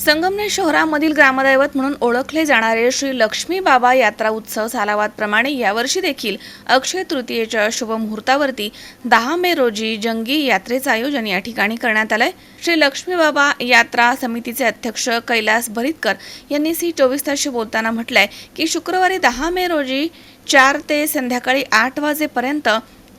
संगमनेर शहरामधील ग्रामदैवत म्हणून ओळखले जाणारे श्री लक्ष्मी बाबा यात्रा उत्सव सालावादप्रमाणे यावर्षी देखील अक्षय तृतीयेच्या शुभमुहूर्तावरती दहा मे रोजी जंगी यात्रेचं आयोजन या ठिकाणी करण्यात आलंय. श्री लक्ष्मी बाबा यात्रा समितीचे अध्यक्ष कैलास भरितकर यांनी सी चोवीस तासशी बोलताना म्हटलंय की शुक्रवारी दहा मे रोजी चार ते संध्याकाळी आठ वाजेपर्यंत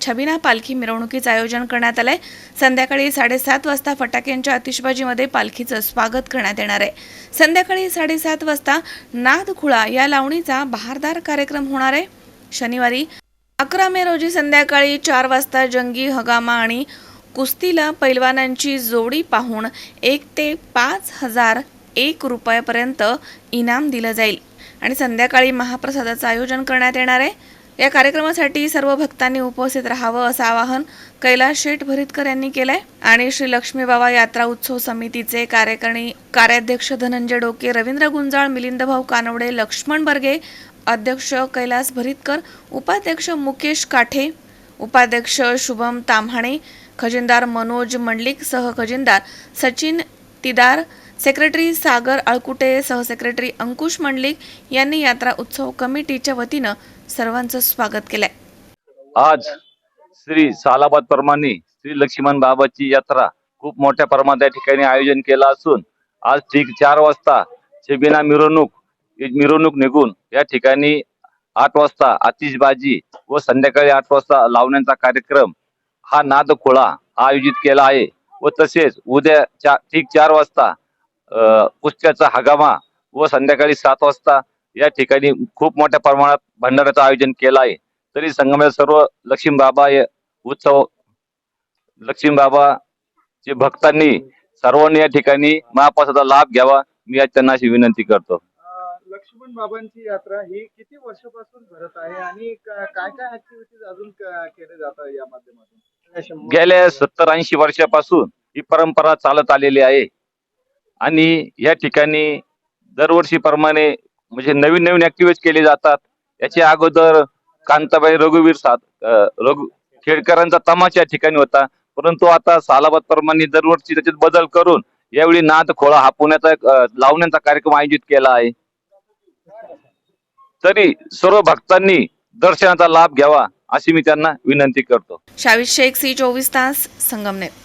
छबिना पालखी मिरवणुकीचं आयोजन करण्यात आलंय. संध्याकाळी साडेसात वाजता फटाक्यांच्या आतिषबाजीमध्ये पालखीचं स्वागत करण्यात येणार आहे. संध्याकाळी साडेसात वाजता नादखुळा या लावणीचा बहारदार कार्यक्रम होणार आहे. शनिवारी अकरा मे रोजी संध्याकाळी चार वाजता जंगी हगामा आणि कुस्तीला पैलवानांची जोडी पाहून एक ते पाच हजार एक रुपयापर्यंत इनाम दिलं जाईल. आणि संध्याकाळी महाप्रसादाचं आयोजन करण्यात येणार आहे. या कार्यक्रमासाठी सर्व भक्तांनी उपस्थित राहावं असं आवाहन कैलास शेठ भरितकर यांनी केलंय. आणि श्री लक्ष्मी बाबा यात्रा उत्सव समितीचे कार्यकारिणी कार्याध्यक्ष धनंजय डोके रवींद्र गुंजाळ मिलिंदभाऊ कानवडे लक्ष्मण बर्गे अध्यक्ष कैलास भरितकर उपाध्यक्ष मुकेश काठे उपाध्यक्ष शुभम ताम्हाणे खजिनदार मनोज मंडलिक सह खजिनदार सचिन तिदार सेक्रेटरी सागर अळकुटे सहसेक्रेटरी अंकुश मंडलिक यांनी यात्रा उत्सव कमिटीच्या वतीनं सर्वांचं स्वागत केलंय. आज श्री सालाबाद प्रमाणे श्री लक्ष्मण बाबाची यात्रा खूप मोठ्या प्रमाणात या ठिकाणी आयोजन केलं असून आज ठीक चार वाजता छबिना मिरवणूक मिरवणूक निघून या ठिकाणी आठ वाजता आतिषबाजी व संध्याकाळी आठ वाजता लावण्याचा कार्यक्रम हा नाद खोळा आयोजित केला आहे व तसेच उद्या चा ठीक चार वाजता कुस्त्याचा हगामा व संध्याकाळी सात वाजता या ठिकाणी खूप मोठ्या प्रमाणात भंडाऱ्याचं आयोजन केलं आहे. तरी संगमेर सर्व लक्ष्मी बाबा हे उत्सव लक्ष्मी बाबा चे भक्तांनी सर्वांनी या ठिकाणी महाप्रसादा लाभ घ्यावा. मी आज त्यांना अशी विनंती करतो. लक्ष्मण बाबांची यात्रा ही किती वर्षापासून भरत आहे आणि काय काय ऍक्टिव्हिटीज अजून क- केले जातात या माध्यमातून? गेल्या सत्तर ऐंशी वर्षापासून ही परंपरा चालत आलेली आहे. आणि या ठिकाणी दरवर्षीप्रमाणे म्हणजे नवीन नवीन ऍक्टिव्हिटीज केले जातात. याच्या अगोदर कांताबाई रघुवीर सात रघु खेडकरांचा तमाशा या ठिकाणी होता. परंतु आता सालाबाद प्रमाणे दरवर्षी त्याच्यात बदल करून यावेळी नाद खोळा हा पुण्याचा लावण्याचा कार्यक्रम आयोजित केला आहे. तरी सर्व भक्तांनी दर्शनाचा लाभ घ्यावा अशी मी त्यांना विनंती करतो. शावीद शेख सी चोवीस तास Sangamner.